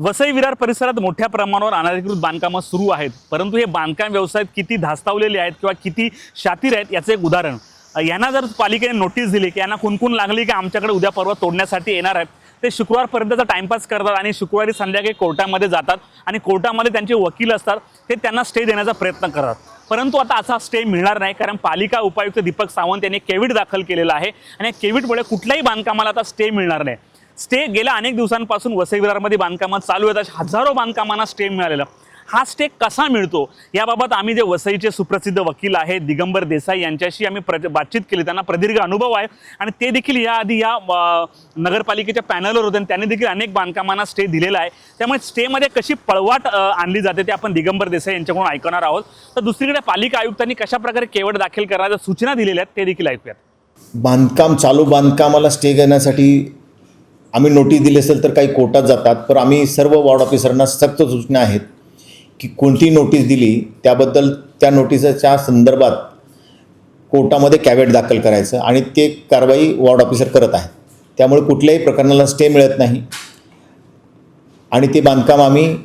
वसई विरार परिसरात मोठ्या प्रमाणावर अनधिकृत बांधकामं सुरू आहेत. परंतु हे बांधकाम व्यवसायात किती धास्तावलेले आहेत किंवा किती शातीर आहेत याचं एक उदाहरण. यांना जर पालिकेने नोटीस दिली की यांना कुणकुण लागली की आमच्याकडे उद्या परवा तोडण्यासाठी येणार आहेत ते शुक्रवारपर्यंतचा टाइमपास करतात आणि शुक्रवारी संध्याकाळी कोर्टामध्ये जातात आणि कोर्टामध्ये त्यांचे वकील असतात ते त्यांना स्टे देण्याचा प्रयत्न करतात. परंतु आता असा स्टे मिळणार नाही कारण पालिका उपायुक्त दीपक सावंत यांनी केविट दाखल केलेला आहे आणि या केविटमुळे कुठल्याही बांधकामाला आता स्टे मिळणार नाही. स्टे गेल्या अनेक दिवसांपासून वसई विरारमध्ये बांधकामात चालू आहेत. अशा हजारो बांधकामांना स्टे मिळालेला. हा स्टे कसा मिळतो? याबाबत आम्ही जे वसईचे सुप्रसिद्ध वकील आहेत दिगंबर देसाई यांच्याशी आम्ही प्र बातचीत केली. त्यांना प्रदीर्घ अनुभव आहे. आणि ते देखील याआधी या या नगरपालिकेच्या पॅनलवर होते. आणि त्यांनी देखील अनेक बांधकामांना स्टे दिलेला आहे. त्यामुळे स्टेमध्ये कशी पळवाट आणली जाते ते आपण दिगंबर देसाई यांच्याकडून ऐकणार आहोत. तर दुसरीकडे पालिका आयुक्तांनी कशाप्रकारे केवळ दाखल करायच्या सूचना दिलेल्या आहेत ते देखील ऐकूयात. बांधकाम चालू बांधकामाला स्टे घेण्यासाठी आम्ही नोटीस दिली असेल तर काही कोर्टात जातात पण आम्ही सर्व वॉर्ड ऑफिसरांना सक्त सूचना आहेत की कोणती नोटीस दिली त्याबद्दल त्या नोटिसच्या संदर्भात कोर्टामध्ये कॅवेट दाखल करायचं आणि ते कारवाई वॉर्ड ऑफिसर करत आहेत. त्यामुळे कुठल्याही प्रकरणाला स्टे मिळत नाही. आणि ते बांधकाम आम्ही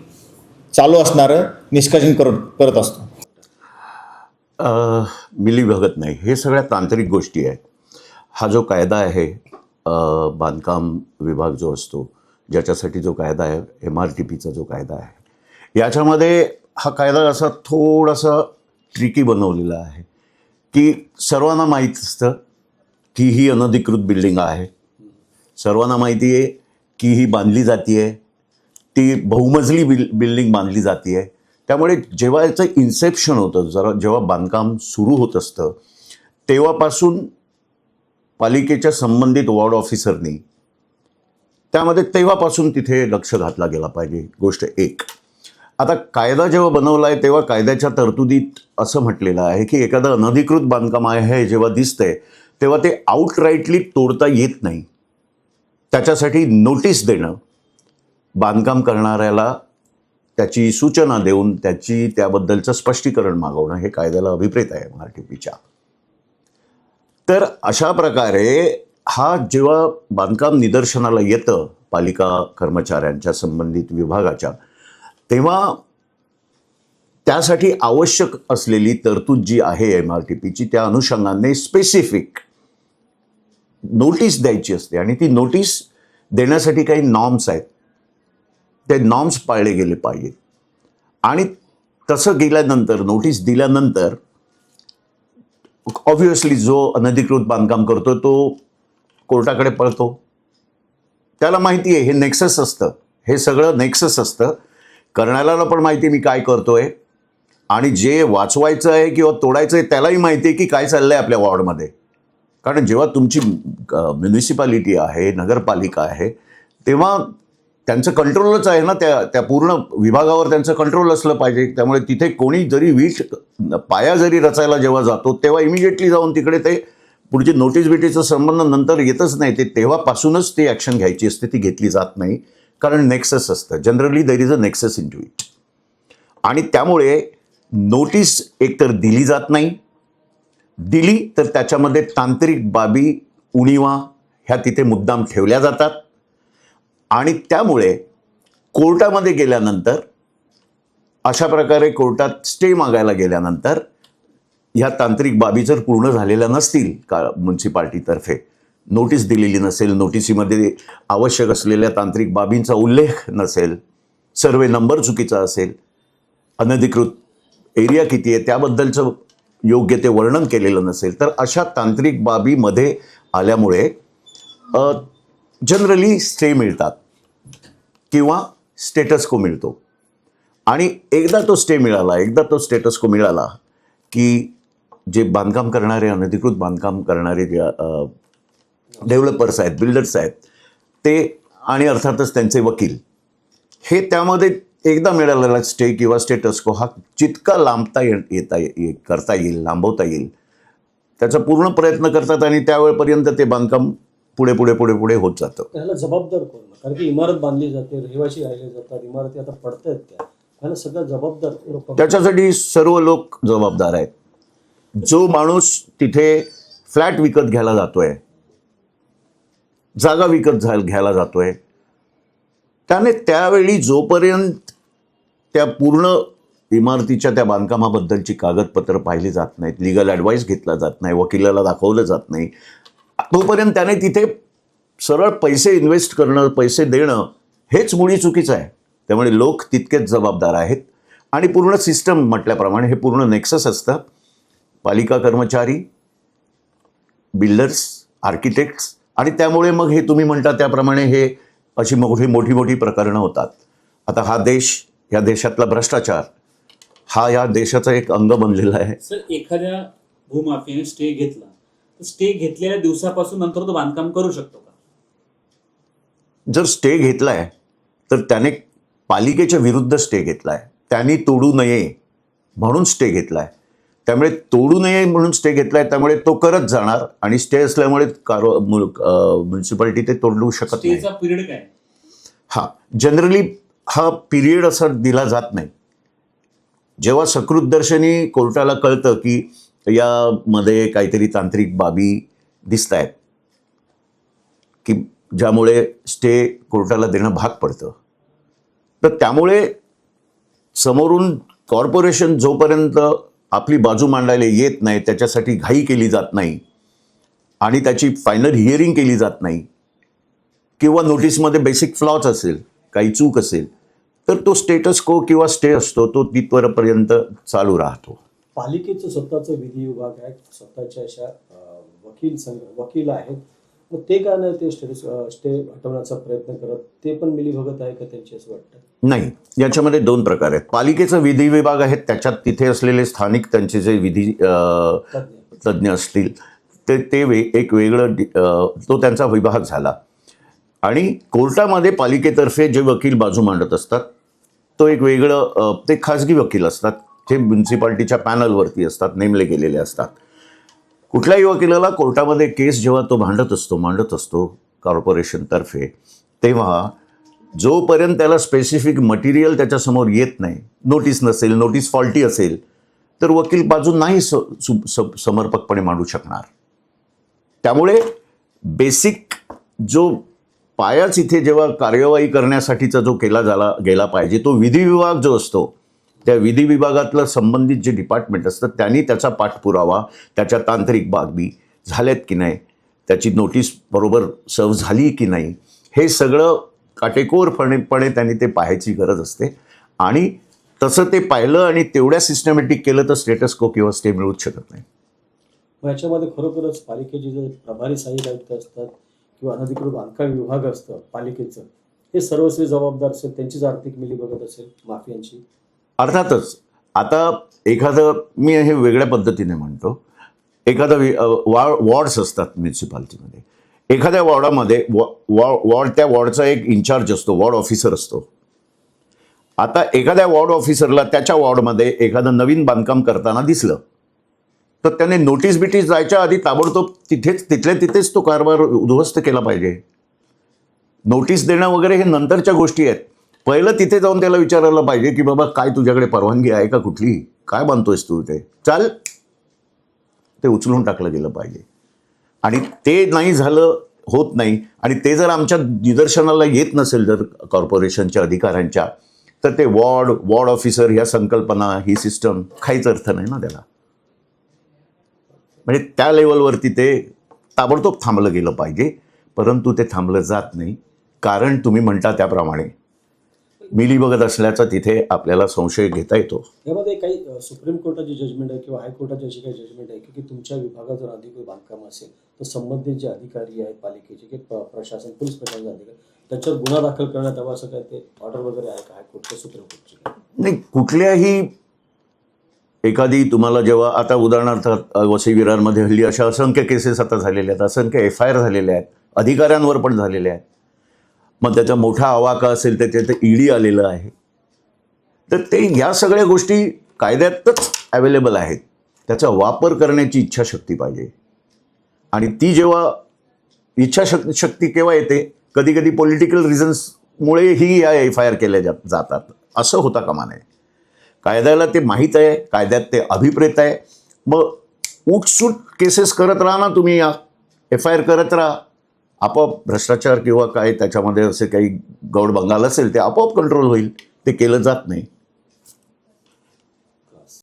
चालू असणारं निष्कासन करत करत असतो. मिली भगत नाही. हे सगळ्या तांत्रिक गोष्टी आहेत. हा जो कायदा आहे बांधकाम विभाग जो असतो ज्याच्यासाठी जो कायदा आहे एम आर टी पीचा जो कायदा आहे. याच्यामध्ये हा कायदा असा थोडासा ट्रिकी बनवलेला आहे की सर्वांना माहीत असतं की ही अनधिकृत बिल्डिंग आहे. सर्वांना माहिती आहे की ही बांधली जाते आहे ती बहुमजली बिल बिल्डिंग बांधली जाते आहे त्यामुळे जेव्हा याचं इन्सेप्शन होतं जरा जेव्हा बांधकाम सुरू होत असतं तेव्हापासून पालिकेच्या संबंधित वॉर्ड ऑफिसरनी. त्यामध्ये तेव्हापासून तिथे लक्ष घातला गेला पाहिजे गोष्ट एक. आता कायदा जेव्हा बनवला आहे तेव्हा कायद्याच्या तरतुदीत असं म्हटलेलं आहे की एखादं अनधिकृत बांधकाम आहे हे जेव्हा दिसतंय तेव्हा ते आउटराईटली तोडता येत नाही. त्याच्यासाठी नोटीस देणं बांधकाम करणाऱ्याला त्याची सूचना देऊन त्याची त्याबद्दलचं स्पष्टीकरण मागवणं हे कायद्याला अभिप्रेत आहे एम आर टी पीच्या. तर अशा प्रकारे हा जेव्हा बांधकाम निदर्शनाला येतं पालिका कर्मचाऱ्यांच्या संबंधित विभागाच्या तेव्हा त्यासाठी आवश्यक असलेली तरतूद जी आहे एम आर टी पीची त्या अनुषंगाने स्पेसिफिक नोटीस द्यायची असते. आणि ती नोटीस देण्यासाठी काही नॉर्म्स आहेत. ते नॉर्म्स पाळले गेले पाहिजेत. आणि तसं गेल्यानंतर नोटीस दिल्यानंतर ऑब्व्हियसली जो अनधिकृत बांधकाम करतो तो कोर्टाकडे पळतो. त्याला माहिती आहे हे नेक्सस असतं. हे सगळं नेक्सस असतं. करणाऱ्याला पण माहिती आहे मी काय करतोय. आणि जे वाचवायचं आहे किंवा तोडायचं आहे त्यालाही माहिती आहे की काय चाललं आहे आपल्या वॉर्डमध्ये. कारण जेव्हा तुमची म्युनिसिपालिटी आहे नगरपालिका आहे तेव्हा त्यांचं कंट्रोलच आहे ना त्या त्या पूर्ण विभागावर त्यांचं कंट्रोल असलं पाहिजे. त्यामुळे तिथे कोणी जरी वीज पाया जरी रचायला जेव्हा जातो तेव्हा इमिजिएटली जाऊन तिकडे ते पुढची नोटीस बिटीचा संबंध नंतर येतच नाही. ते तेव्हापासूनच ती ॲक्शन घ्यायची असते ती घेतली जात नाही. कारण नेक्सस असतं. Generally there is a nexus into it आणि त्यामुळे नोटीस एकतर दिली जात नाही. दिली तर त्याच्यामध्ये तांत्रिक बाबी उणीवा ह्या तिथे मुद्दाम ठेवल्या जातात. आणि त्यामुळे कोर्टामध्ये गेल्यानंतर अशा प्रकारे कोर्टात स्टे मागायला गेल्यानंतर ह्या तांत्रिक बाबी जर पूर्ण झालेल्या नसतील का म्युन्सिपाल्टीतर्फे नोटीस दिलेली नसेल नोटिसीमध्ये आवश्यक असलेल्या तांत्रिक बाबींचा उल्लेख नसेल सर्वे नंबर चुकीचा असेल अनधिकृत एरिया किती आहे त्याबद्दलचं योग्य ते वर्णन केलेलं नसेल तर अशा तांत्रिक बाबीमध्ये आल्यामुळे जनरली स्टे मिळतात. किंवा स्टेटस को मिळतो. आणि एकदा तो स्टे मिळाला एकदा तो स्टेटस को मिळाला की जे बांधकाम करणारे अनधिकृत बांधकाम करणारे जे डेव्हलपर्स आहेत बिल्डर्स आहेत ते आणि अर्थातच त्यांचे वकील हे त्यामध्ये एकदा मिळालेला स्टे किंवा स्टेटस को हा जितका लांबता ये येता ये करता येईल लांबवता येईल त्याचा पूर्ण प्रयत्न करतात आणि त्यावेळपर्यंत ते बांधकाम पुढे पुढे पुढे पुढे होत जातं. त्याला जबाबदार कोण? कारण की इमारत बांधली जाते रहिवासी राहिले जातात इमारती आता पडत आहेत त्या. त्याला सगळं जबाबदार त्याच्यासाठी सर्व लोक जबाबदार आहेत. जो माणूस तिथे फ्लॅट विकत घ्यायला जातोय जागा विकत घ्यायला जातोय त्याने त्यावेळी जोपर्यंत त्या पूर्ण इमारतीच्या त्या बांधकामाबद्दलची कागदपत्र पाहिली जात नाहीत लिगल ॲडवाईस घेतला जात नाही वकिलाला दाखवलं जात नाही तोपर्यंत त्याने तिथे सरळ पैसे इन्व्हेस्ट करणं पैसे देणं हेच मुळी चुकीचं आहे. त्यामुळे लोक तितकेच जबाबदार आहेत. आणि पूर्ण सिस्टम म्हटल्याप्रमाणे हे पूर्ण नेक्सस असतं. पालिका कर्मचारी बिल्डर्स आर्किटेक्ट्स आणि त्यामुळे मग हे तुम्ही म्हणता त्याप्रमाणे हे अशी मोठी मोठी मोठी प्रकरणं होतात. आता हा देश या देशातला भ्रष्टाचार हा या देशाचा एक अंग बनलेला आहे. सर एखाद्या भूमाफियाने स्टे घेतला. स्टे घेतलेल्या दिवसापासून नंतर तो बांधकाम करू शकतो का? जर स्टे घेतलाय तर त्याने पालिकेच्या विरुद्ध स्टे घेतलाय. त्यांनी तोडू नये म्हणून स्टे घेतलाय. त्यामुळे तोडू नये म्हणून स्टे घेतलाय त्यामुळे तो करत जाणार आणि स्टे असल्यामुळे कार म्युन्सिपाल्टी ते तोडू शकत नाही. पिरियड काय? हा जनरली हा पिरियड असा दिला जात नाही. जेव्हा सकृतदर्शनी कोर्टाला कळतं की यामध्ये काहीतरी तांत्रिक बाबी दिसत आहेत की ज्यामुळे स्टे कोर्टाला देणं भाग पडतं. तर त्यामुळे समोरून कॉर्पोरेशन जोपर्यंत आपली बाजू मांडायला येत नाही त्याच्यासाठी घाई केली जात नाही आणि त्याची फायनल हिअरिंग केली जात नाही किंवा नोटीसमध्ये बेसिक फ्लॉच असेल काही चूक असेल तर तो स्टेटस को किंवा स्टे असतो तो तिथवरपर्यंत चालू राहतो. पालिकेचं स्वतःचं विधी विभाग आहे स्वतःच्या अशा वकील संघ वकील आहेत. मग ते का नाही ते स्टे स्टे हटवण्याचा प्रयत्न करत ते पण मिलीभगत आहे का त्यांची असं वाटतं? नाही. याच्यामध्ये दोन प्रकार आहेत. पालिकेचा विधी विभाग आहे त्याच्यात तिथे असलेले स्थानिक त्यांचे जे विधी तज्ज्ञ. असतील ते ते वे एक वेगळं तो त्यांचा विभाग झाला. आणि कोर्टामध्ये पालिकेतर्फे जे वकील बाजू मांडत असतात तो एक वेगळं ते खाजगी वकील असतात. जे म्युन्सिपाल्टीच्या पॅनलवरती असतात नेमले गेलेले असतात. कुठल्याही वकिलाला कोर्टामध्ये केस जेव्हा तो मांडत असतो मांडत असतो कॉर्पोरेशनतर्फे तेव्हा जोपर्यंत त्याला स्पेसिफिक मटेरियल त्याच्यासमोर येत नाही नोटीस नसेल नोटीस फॉल्टी असेल तर वकील बाजू नाही स सु- समर्पकपणे मांडू शकणार. त्यामुळे बेसिक जो पायाच इथे जेव्हा कार्यवाही करण्यासाठीचा जो केला झाला गेला पाहिजे तो विधी विभाग जो असतो त्या विधी विभागातलं संबंधित जे डिपार्टमेंट असतं त्यांनी त्याचा पाठपुरावा त्याच्या तांत्रिक बाबी झाल्यात की नाही त्याची नोटीस बरोबर सर्व झाली की नाही हे सगळं काटेकोरपणेपणे त्यांनी ते पाहायची गरज असते. आणि तसं ते पाहिलं आणि तेवढ्या सिस्टमॅटिक केलं तर स्टेटस को किंवा स्टे मिळूच शकत नाही. मग याच्यामध्ये खरोखरच पालिकेचे जे प्रभारी सहाय्यक आयुक्त असतात किंवा अनधिकृत बांधकाम विभाग असतं पालिकेचं हे सर्वस्वी जबाबदार असेल त्यांचीच आर्थिक मिली बघत असेल माफियांची. अर्थातच आता एखादं मी हे वेगळ्या पद्धतीने म्हणतो. एखादं वि- वॉ वॉर्ड्स असतात म्युन्सिपाल्टीमध्ये. एखाद्या वॉर्डामध्ये वॉ वॉ- वॉर्ड त्या वॉर्डचा एक इन्चार्ज असतो वॉर्ड ऑफिसर असतो. आता एखाद्या वॉर्ड ऑफिसरला त्याच्या वॉर्डमध्ये एखादं नवीन बांधकाम करताना दिसलं तर त्याने नोटीस बिटीस जायच्या आधी ताबडतोब तिथेच तिथल्या तिथेच तो कारभार उद्ध्वस्त केला पाहिजे. नोटीस देणं वगैरे हे नंतरच्या गोष्टी आहेत. पहिलं तिथे जाऊन त्याला विचारायला पाहिजे की बाबा काय तुझ्याकडे परवानगी आहे का कुठली? काय बांधतोयस तू ते चाल. ते उचलून टाकलं गेलं पाहिजे. आणि ते नाही झालं होत नाही. आणि ते जर आमच्या निदर्शनाला येत नसेल जर कॉर्पोरेशनच्या अधिकाऱ्यांच्या तर ते वॉर्ड वॉर्ड ऑफिसर ह्या संकल्पना ही सिस्टम काहीच अर्थ नाही ना त्याला. म्हणजे त्या लेवलवरती ते ताबडतोब थांबलं गेलं पाहिजे. परंतु ते थांबलं जात नाही. कारण तुम्ही म्हणता त्याप्रमाणे मिली बघत असल्याचा तिथे आपल्याला संशय घेता येतो. यामध्ये काही सुप्रीम कोर्टाची जजमेंट आहे किंवा हायकोर्टाची अशी काही जजमेंट आहे की तुमच्या विभागात जर अधिकृत बांधकाम असेल तर संबंधित जे अधिकारी आहेत पालिकेचे की प्रशासन पोलीस प्रशासन अधिकारी त्याच्यावर गुन्हा दाखल करण्यात यावा असं काय ते ऑर्डर वगैरे आहे का हायकोर्टच्या सुप्रीम कोर्टची? नाही कुठल्याही एखादी तुम्हाला जेव्हा आता उदाहरणार्थ वसई विरारमध्ये हल्ली अशा असंख्य केसेस आता झालेल्या आहेत असंख्य एफ आय आर झालेल्या आहेत अधिकाऱ्यांवर पण झालेल्या आहेत. मग त्याचा मोठा आवाका असेल तर त्याचं ईडी आलेलं आहे. तर ते या सगळ्या गोष्टी कायद्यातच अवेलेबल आहेत. त्याचा वापर करण्याची इच्छाशक्ती पाहिजे. आणि ती जेव्हा इच्छाशक्ती शक्ती केव्हा येते? कधी कधी पॉलिटिकल रिझन्समुळे ही या एफ आय आर केल्या जा जातात. असं होता कामा नये. कायद्याला ते माहीत आहे कायद्यात ते अभिप्रेत आहे. मग उठसूट केसेस करत राहा ना तुम्ही या. एफ आय आर करत राहा. आपोआप भ्रष्टाचार किंवा काय त्याच्यामध्ये असे काही गौडबंगाल असेल ते आपोआप कंट्रोल होईल. ते केलं जात नाही.